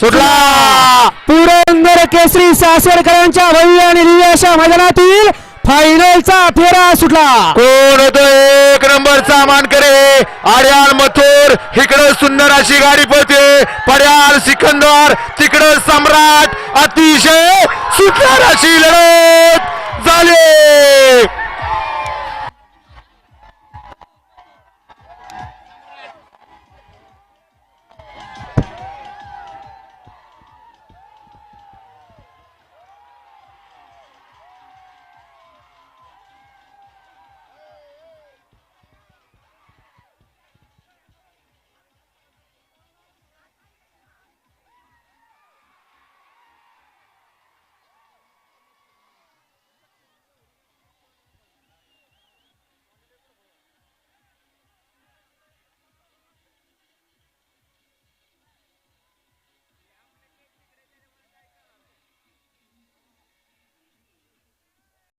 सुटला! पुरंदर केसरी सासवडकरांच्या भव्य आणि दिव्य मैदानातील फायनलचा फेरा सुटला. कोण होतो एक नंबरचा मानकरे? आर्याल मथुर इकडं सुंदर अशी गाडी पळते. पड्याल सिकंदर तिकडं सम्राट. अतिशय सुटणार अशी लढत!